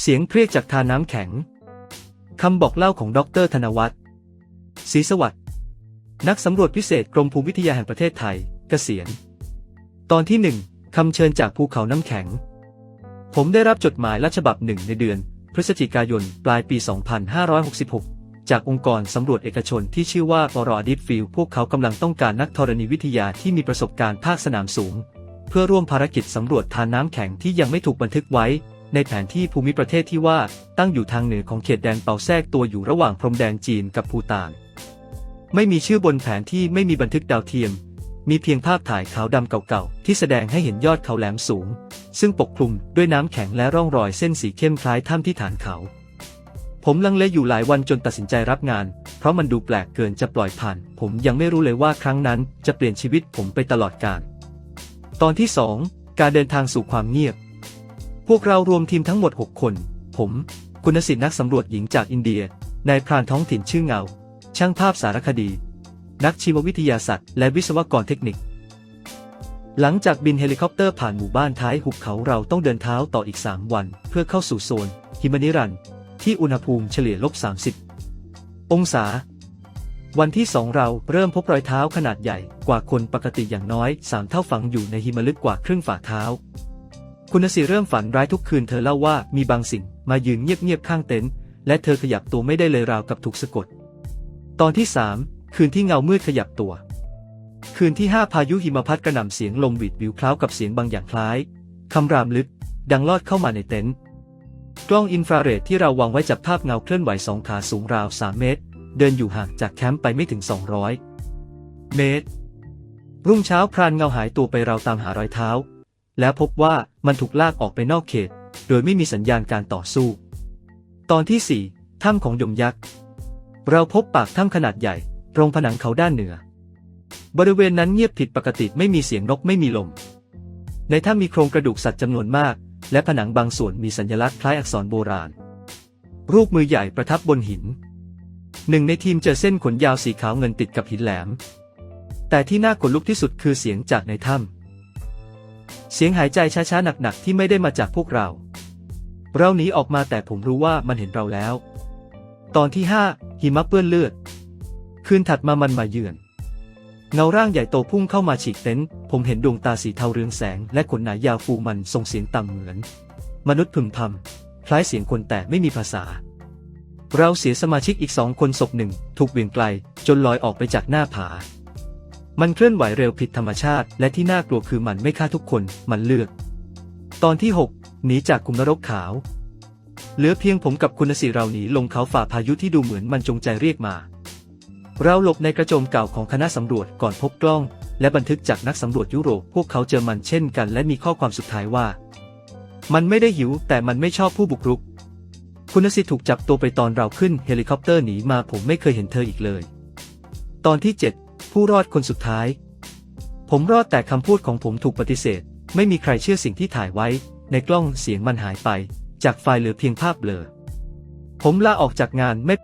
เสียงเครียดจากทาน้ำแข็ง คำบอกเล่าของดร ธนวัฒน์ศรีสวัสดิ์นักสำรวจพิเศษกรมภูมิวิทยาแห่งประเทศไทยกเกษียณ ตอนที่หนึ่งคำเชิญจากภูเขาน้ำแข็ง ผมได้รับจดหมายลัฉบับหนึ่งในเดือน พฤศจิกายนปลายปี 2566 จากองค์กรสำรวจเอกชนที่ชื่อว่าบรอดิฟฟิลพวกเขากำลังต้องการนักธรณีวิทยาที่มีประสบการณ์ภาคสนามสูง เพื่อร่วมภารกิจสำรวจทานน้ำแข็งที่ยังไม่ถูกบันทึกไว้ ในแผนที่ภูมิประเทศที่ว่าตั้งอยู่ทางเหนือของเขตแดนเปาแทรกตัวอยู่ระหว่างพรมแดนจีนกับภูฏาน ไม่มีชื่อบนแผนที่ไม่มีบันทึกดาวเทียม มีเพียงภาพถ่ายขาวดำเก่าๆ ที่แสดงให้เห็นยอดเขาแหลมสูง ซึ่งปกคลุมด้วยน้ำแข็งและร่องรอยเส้นสีเข้มคล้ายถ้ำที่ฐานเขา ผมลังเลอยู่หลายวันจนตัดสินใจรับงาน เพราะมันดูแปลกเกินจะปล่อยผ่าน ผมยังไม่รู้เลยว่าครั้งนั้นจะเปลี่ยนชีวิตผมไปตลอดกาลตอนที่ 2 การเดินทางสู่ความเงียบ พวกเรารวมทีมทั้งหมด 6 คน ผม คุณสิทธินักสำรวจหญิงจากอินเดีย นายพรานท้องถิ่นชื่อเงา ช่างภาพสารคดี นักชีววิทยาศาสตร์ และวิศวกรเทคนิค หลังจากบินเฮลิคอปเตอร์ผ่านหมู่บ้านท้ายหุบเขาเราต้องเดินเท้าต่ออีก 3 วัน เพื่อเข้าสู่โซนฮิมานิรันที่อุณหภูมิเฉลี่ยลบ 30 องศา วันที่สองเราเริ่มพบรอยเท้าขนาดใหญ่กว่าคนปกติอย่างน้อย 3 เท่าฝังอยู่ในหิมะลึกกว่าครึ่งฝ่าเท้า คุณสิเริ่มฝันร้ายทุกคืนเธอเล่าว่ามีบางสิ่งมายืนเงียบๆข้างเต็นท์และเธอขยับตัวไม่ได้เลยราวกับถูกสะกด ตอนที่ 3 คืนที่เงามืดขยับตัว คืนที่ 5 พายุหิมะพัดกระหน่ำเสียงลมหวิดวิวคล้าวกับเสียงบางอย่างคล้ายคำรามลึก ดังลอดเข้ามาในเต็นท์กล้องอินฟราเรดที่เราวางไว้จับภาพเงาเคลื่อนไหวสองขาสูงราว 3 เมตร เดินอยู่ห่างจากแคมป์ไปไม่ถึง 200 เมตร รุ่งเช้าพรานเงาหายตัวไปเราตามหารอยเท้า แล้วพบว่ามันถูกลากออกไปนอกเขต โดยไม่มีสัญญาณการต่อสู้ ตอนที่ 4 ถ้ำของยมยักษ์ เราพบปากถ้ำขนาดใหญ่ ตรงผนังเขาด้านเหนือ บริเวณนั้นเงียบผิดปกติไม่มีเสียงนกไม่มีลม ในถ้ำมีโครงกระดูกสัตว์จำนวนมาก และผนังบางส่วนมีสัญลักษณ์คล้ายอักษรโบราณ รูปมือใหญ่ประทับบนหิน หนึ่งในทีมเจอเส้นขนยาวสีขาวเงินติดกับหินแหลม แต่ที่น่าขนลุกที่สุดคือเสียงจากในถ้ำ เสียงหายใจช้าๆหนักๆที่ไม่ได้มาจากพวกเรา เราหนีออกมาแต่ผมรู้ว่ามันเห็นเราแล้ว ตอนที่ห้าหิมะเปื้อนเลือด คืนถัดมามันมาเยือน เงาร่างใหญ่โตพุ่งเข้ามาฉีกเต็นท์ผมเห็นดวงตาสีเทาเรืองแสง และขนหนายาวฟูมันส่งเสียงต่ำเหมือน มนุษย์พึมพำคล้ายเสียงคนแต่ไม่มีภาษา เราเสียสมาชิกอีกสองคนศพหนึ่ง ถูกเบี่ยงไกล จนลอยออกไปจากหน้าผา มันเคลื่อนไหวเร็วผิดธรรมชาติ และที่น่ากลัวคือมันไม่ฆ่าทุกคน มันเลือก ตอนที่ 6 หนีจากคุมนรกขาว เหลือเพียงผมกับคุณสิเราหนีลงเขาฝ่าพายุที่ดูเหมือนมันจงใจเรียกมา เราหลบในกระโจมเก่าของคณะสำรวจก่อนพบกล้อง และบันทึกจากนักสำรวจยุโรป พวกเขาเจอมันเช่นกัน และมีข้อความสุดท้ายว่า มันไม่ได้หิว แต่มันไม่ชอบผู้บุกรุก คุณสิถูกจับตัวไปตอนเราขึ้นเฮลิคอปเตอร์หนีมาผมไม่เคยเห็นเธออีกเลย ตอนที่ 7 ผู้รอดคนสุดท้าย ผมรอดแต่คำพูดของผมถูกปฏิเสธ ไม่มีใครเชื่อสิ่งที่ถ่ายไว้ ในกล้องเสียงมันหายไป จากไฟล์เหลือเพียงภาพเบลอ ผมลาออกจากงานไม่